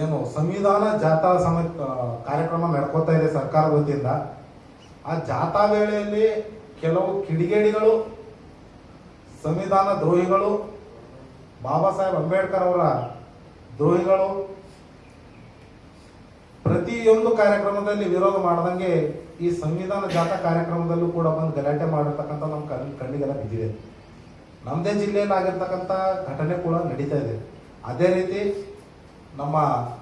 ಏನು ಸಂವಿಧಾನ ಜಾಥಾ ಸಮ ಕಾರ್ಯಕ್ರಮ ನಡ್ಕೋತಾ ಇದೆ ಸರ್ಕಾರ ವತಿಯಿಂದ. ಆ ಜಾಥಾ ವೇಳೆಯಲ್ಲಿ ಕೆಲವು ಕಿಡಿಗೇಡಿಗಳು, ಸಂವಿಧಾನ ದ್ರೋಹಿಗಳು, ಬಾಬಾ ಸಾಹೇಬ್ ಅಂಬೇಡ್ಕರ್ ಅವರ ದ್ರೋಹಿಗಳು ಪ್ರತಿಯೊಂದು ಕಾರ್ಯಕ್ರಮದಲ್ಲಿ ವಿರೋಧ ಮಾಡದಂಗೆ ಈ ಸಂವಿಧಾನ ಜಾಥಾ ಕಾರ್ಯಕ್ರಮದಲ್ಲೂ ಕೂಡ ಬಂದು ಗಲಾಟೆ ಮಾಡಿರ್ತಕ್ಕಂಥ ನಮ್ಮ ಕಣ್, ಕಣ್ಣಿಗೆಲ್ಲ ಬಿದ್ದಿದೆ. ನಮ್ಮದೇ ಜಿಲ್ಲೆಯಲ್ಲಿ ಆಗಿರ್ತಕ್ಕಂಥ ಘಟನೆ ಕೂಡ ನಡೀತಾ ಇದೆ. ಅದೇ ರೀತಿ ನಮ್ಮ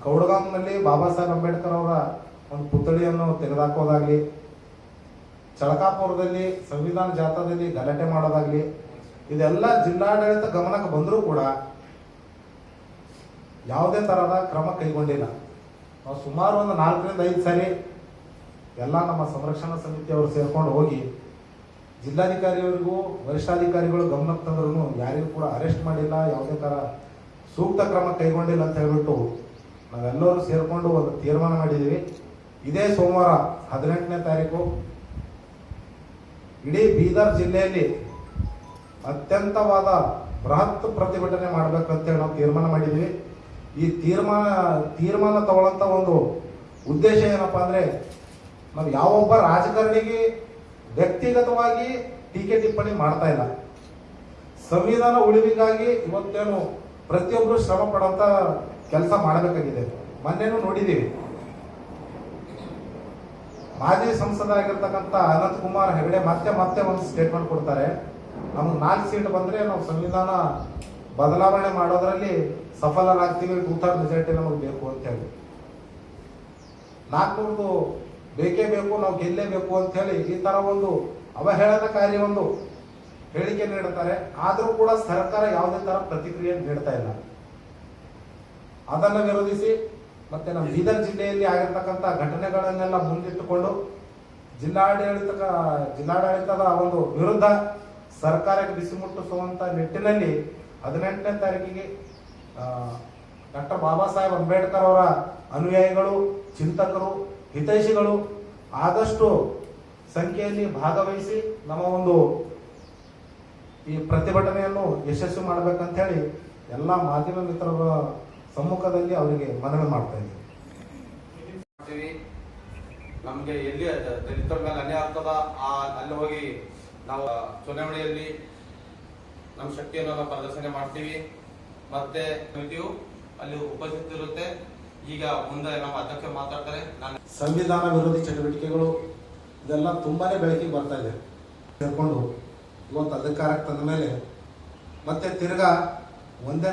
ಕೌಡಗಾಂನಲ್ಲಿ ಬಾಬಾ ಸಾಹೇಬ್ ಅಂಬೇಡ್ಕರ್ ಅವರ ಒಂದು ಪುತ್ಥಳಿಯನ್ನು ತೆಗೆದಾಕೋದಾಗ್ಲಿ ಚಳಕಾಪುರದಲ್ಲಿ, ಸಂವಿಧಾನ ಜಾಥಾದಲ್ಲಿ ಗಲಾಟೆ ಮಾಡೋದಾಗ್ಲಿ, ಇದೆಲ್ಲ ಜಿಲ್ಲಾಡಳಿತ ಗಮನಕ್ಕೆ ಬಂದರೂ ಕೂಡ ಯಾವುದೇ ತರಹದ ಕ್ರಮ ಕೈಗೊಂಡಿಲ್ಲ. ನಾವು ಸುಮಾರು ಒಂದು ನಾಲ್ಕರಿಂದ ಐದು ಸಾರಿ ಎಲ್ಲ ನಮ್ಮ ಸಂರಕ್ಷಣಾ ಸಮಿತಿಯವರು ಸೇರ್ಕೊಂಡು ಹೋಗಿ ಜಿಲ್ಲಾಧಿಕಾರಿಯವರಿಗೂ, ವರಿಷ್ಠಾಧಿಕಾರಿಗಳು ಗಮನಕ್ಕೆ ತಂದ್ರೂ ಯಾರಿಗೂ ಕೂಡ ಅರೆಸ್ಟ್ ಮಾಡಿಲ್ಲ, ಯಾವುದೇ ತರ ಸೂಕ್ತ ಕ್ರಮ ಕೈಗೊಂಡಿಲ್ಲ ಅಂತ ಹೇಳ್ಬಿಟ್ಟು ನಾವೆಲ್ಲರೂ ಸೇರಿಕೊಂಡು ಒಂದು ತೀರ್ಮಾನ ಮಾಡಿದ್ದೀವಿ ಇದೇ ಸೋಮವಾರ ಹದಿನೆಂಟನೇ ತಾರೀಕು ಇಡೀ ಬೀದರ್ ಜಿಲ್ಲೆಯಲ್ಲಿ ಅತ್ಯಂತವಾದ ಬೃಹತ್ ಪ್ರತಿಭಟನೆ ಮಾಡಬೇಕಂತೇಳಿ ನಾವು ತೀರ್ಮಾನ ಮಾಡಿದ್ದೀವಿ ಈ ತೀರ್ಮಾನ ತೀರ್ಮಾನ ತಗೊಳ್ಳಂತ ಒಂದು ಉದ್ದೇಶ ಏನಪ್ಪ ಅಂದ್ರೆ ನಾವು ಯಾವೊಬ್ಬ ರಾಜಕಾರಣಿಗೆ ವ್ಯಕ್ತಿಗತವಾಗಿ ಟೀಕೆ ಟಿಪ್ಪಣಿ ಮಾಡ್ತಾ ಇಲ್ಲ. ಸಂವಿಧಾನ ಉಳಿವಿಗಾಗಿ ಇವತ್ತೇನು ಪ್ರತಿಯೊಬ್ಬರು ಶ್ರಮ ಪಡೋಂಥ ಕೆಲಸ ಮಾಡಬೇಕಾಗಿದೆ. ಮೊನ್ನೆನೂ ನೋಡಿದ್ದೀವಿ ಮಾಜಿ ಸಂಸದರಾಗಿರ್ತಕ್ಕಂಥ ಅನಂತ್ ಕುಮಾರ್ ಹೆಗಡೆ ಮತ್ತೆ ಮತ್ತೆ ಒಂದು ಸ್ಟೇಟ್ಮೆಂಟ್ ಕೊಡ್ತಾರೆ. ನಮ್ಗೆ ನಾಲ್ಕು ಸೀಟ್ ಬಂದ್ರೆ ನಾವು ಸಂವಿಧಾನ ಬದಲಾವಣೆ ಮಾಡೋದ್ರಲ್ಲಿ ಸಫಲರಾಗ್ತೀವಿ ಟೂ ಥರ್ಡ್ ಮೆಜಾರಿಟಿ ನಮಗೆ ಬೇಕು ಅಂತ ಹೇಳಿ. ನಾಲ್ಕುನೂರದು ಬೇಕೇ ಬೇಕು, ನಾವು ಗೆಲ್ಲೇಬೇಕು ಅಂತ ಹೇಳಿ ಈ ತರ ಒಂದು ಅವಹೇಳನಕಾರಿ ಒಂದು ಹೇಳಿಕೆ ನೀಡುತ್ತಾರೆ, ಆದರೂ ಕೂಡ ಸರ್ಕಾರ ಯಾವುದೇ ತರ ಪ್ರತಿಕ್ರಿಯೆ ನೀಡ್ತಾ ಇಲ್ಲ. ಅದನ್ನ ವಿರೋಧಿಸಿ ಮತ್ತೆ ನಮ್ಮ ಬೀದರ್ ಜಿಲ್ಲೆಯಲ್ಲಿ ಆಗಿರ್ತಕ್ಕಂಥ ಘಟನೆಗಳನ್ನೆಲ್ಲ ಮುಂದಿಟ್ಟುಕೊಂಡು ಜಿಲ್ಲಾಡಳಿತ ಜಿಲ್ಲಾಡಳಿತದ ಒಂದು ವಿರುದ್ಧ ಸರ್ಕಾರಕ್ಕೆ ಬಿಸಿ ಮುಟ್ಟಿಸುವಂತ ನಿಟ್ಟಿನಲ್ಲಿ ಹದಿನೆಂಟನೇ ತಾರೀಕಿಗೆ ಡಾಕ್ಟರ್ ಬಾಬಾ ಸಾಹೇಬ್ ಅಂಬೇಡ್ಕರ್ ಅವರ ಅನುಯಾಯಿಗಳು, ಚಿಂತಕರು, ಹಿತೈಷಿಗಳು ಆದಷ್ಟು ಸಂಖ್ಯೆಯಲ್ಲಿ ಭಾಗವಹಿಸಿ ನಮ್ಮ ಒಂದು ಈ ಪ್ರತಿಭಟನೆಯನ್ನು ಯಶಸ್ಸು ಮಾಡಬೇಕಂತ ಹೇಳಿ ಎಲ್ಲ ಮಾಧ್ಯಮ ಮಿತ್ರರ ಸಮ್ಮುಖದಲ್ಲಿ ಅವರಿಗೆ ಮನವಿ ಮಾಡ್ತಾ ಇದ್ದೀವಿ ಮಾಡ್ತೀವಿ. ನಮ್ಗೆ ಎಲ್ಲಿ ದಲಿತರ ಮೇಲೆ ಅನ್ಯಾಯ ಆಗ್ತದ? ಆ ಅಲ್ಲಿ ಹೋಗಿ ನಾವು ಚುನಾವಣೆಯಲ್ಲಿ ನಮ್ಮ ಶಕ್ತಿಯನ್ನು ನಾವು ಪ್ರದರ್ಶನ ಮಾಡ್ತೀವಿ. ಮತ್ತೆ ಸಮಿತಿಯು ಅಲ್ಲಿ ಉಪಸ್ಥಿತಿ ಇರುತ್ತೆ. ಈಗ ಮುಂದೆ ನಮ್ಮ ಅಧ್ಯಕ್ಷ ಮಾತಾಡ್ತಾರೆ. ನಾನು ಸಂವಿಧಾನ ವಿರೋಧಿ ಚಟುವಟಿಕೆಗಳು ಇದೆಲ್ಲ ತುಂಬಾನೇ ಬೆಳಕಿಗೆ ಬರ್ತಾ ಇದೆ. ಸೇರ್ಕೊಂಡು ಇವತ್ತು ಅಧಿಕಾರಕ್ಕೆ ತಂದ ಮೇಲೆ ಮತ್ತೆ ತಿರ್ಗಾ ಒಂದೇ